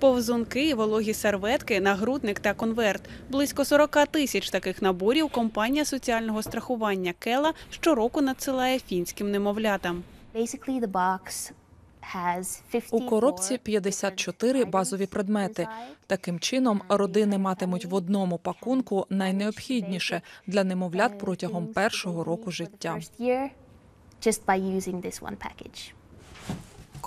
Повзунки, вологі серветки, нагрудник та конверт. Близько 40 тисяч таких наборів компанія соціального страхування Кела щороку надсилає фінським немовлятам. Basically, the box has 54 У коробці 54 базові предмети. Таким чином, родини матимуть в одному пакунку найнеобхідніше для немовлят протягом першого року життя.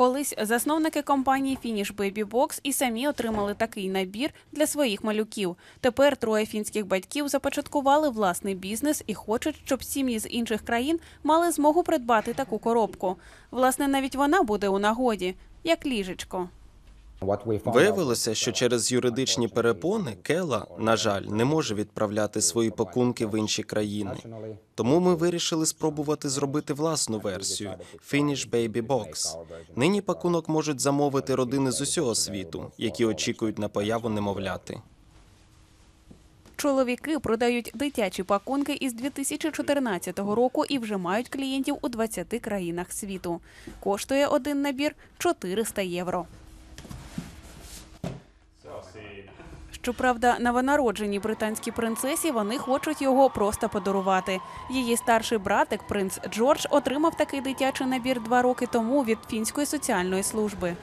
Колись засновники компанії Finish Baby Box і самі отримали такий набір для своїх малюків. Тепер троє фінських батьків започаткували власний бізнес і хочуть, щоб сім'ї з інших країн мали змогу придбати таку коробку. Власне, навіть вона буде у нагоді, як ліжечко. Виявилося, що через юридичні перепони Кела, на жаль, не може відправляти свої пакунки в інші країни. Тому ми вирішили спробувати зробити власну версію Finish Baby Box. Нині пакунок можуть замовити родини з усього світу, які очікують на появу немовляти. Чоловіки продають дитячі пакунки із 2014 року і вже мають клієнтів у 20 країнах світу. Коштує один набір 400 євро. Щоправда, новонародженій британській принцесі вони хочуть його просто подарувати. Її старший братик, принц Джордж, отримав такий дитячий набір два роки тому від фінської соціальної служби.